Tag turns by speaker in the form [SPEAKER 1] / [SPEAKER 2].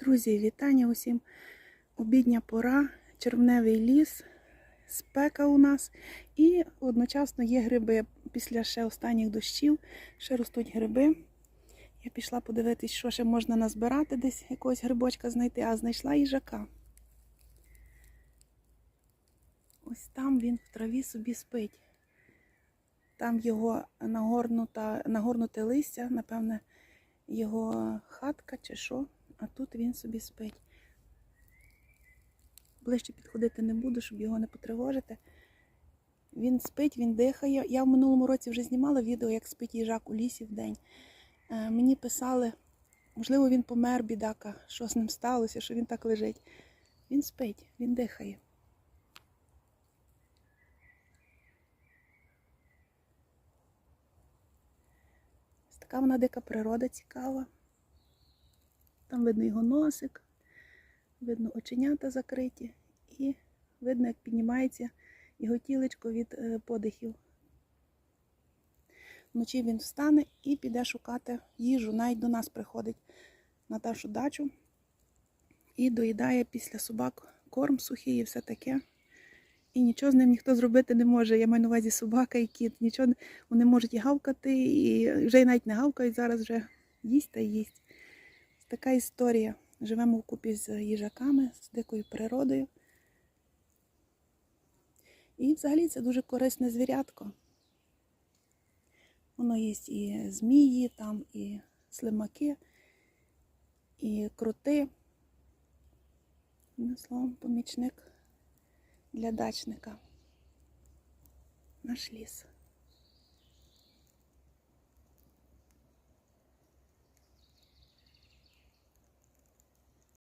[SPEAKER 1] Друзі, вітання усім. Обідня пора, червневий ліс, спека у нас. І одночасно є гриби після ще останніх дощів, ще ростуть гриби. Я пішла подивитись, що ще можна назбирати, десь якогось грибочка знайти, а знайшла їжака. Ось там він в траві собі спить. Там його нагорнуте листя, напевне, його хатка чи що, а тут він собі спить. Ближче підходити не буду, щоб його не потривожити. Він спить, він дихає. Я в минулому році вже знімала відео, як спить їжак у лісі в день. Е, Мені писали, можливо, він помер, бідака, що з ним сталося, що він так лежить. Він спить, він дихає. Така вона дика природа цікава. Там видно його носик, видно оченята закриті, і видно, як піднімається його тілечко від е, подихів. Вночі він встане і піде шукати їжу. Навіть до нас приходить на нашу дачу і доїдає після собак корм сухий і все таке. І нічого з ним ніхто зробити не може. Я маю на увазі собака і кіт. Нічого вони можуть і гавкати, і вже навіть не гавкають, зараз вже їсть та їсть. Така історія. Живемо вкупі з їжаками, з дикою природою. І взагалі це дуже корисне звірятко. Воно є і змії, там, і слимаки, і крути. Одним словом, помічник для дачника. Наш ліс.